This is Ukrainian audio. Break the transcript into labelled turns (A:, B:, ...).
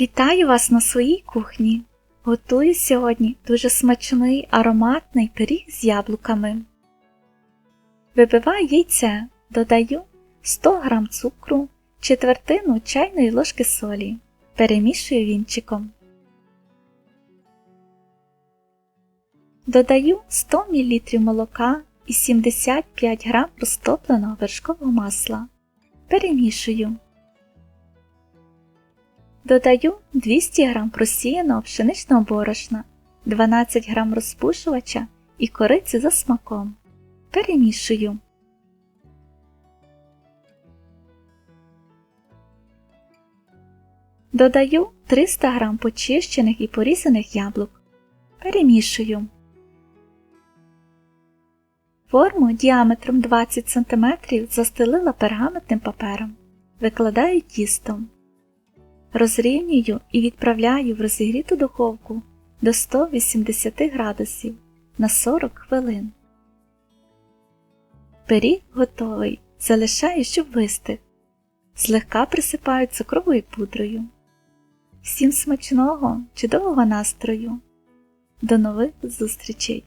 A: Вітаю вас на своїй кухні. Готую сьогодні дуже смачний ароматний пиріг з яблуками. Вибиваю яйце, додаю 100 г цукру, четвертину чайної ложки солі. Перемішую вінчиком. Додаю 100 мл молока і 75 г розтопленого вершкового масла. Перемішую. Додаю 200 г просіяного пшеничного борошна, 12 г розпушувача і кориці за смаком. Перемішую. Додаю 300 г почищених і порізаних яблук. Перемішую. Форму діаметром 20 см застелила пергаментним папером. Викладаю тістом. Розрівнюю і відправляю в розігріту духовку до 180 градусів на 40 хвилин. Пиріг готовий. Залишаю, щоб вистиг. Злегка присипаю цукровою пудрою. Всім смачного, чудового настрою! До нових зустрічей!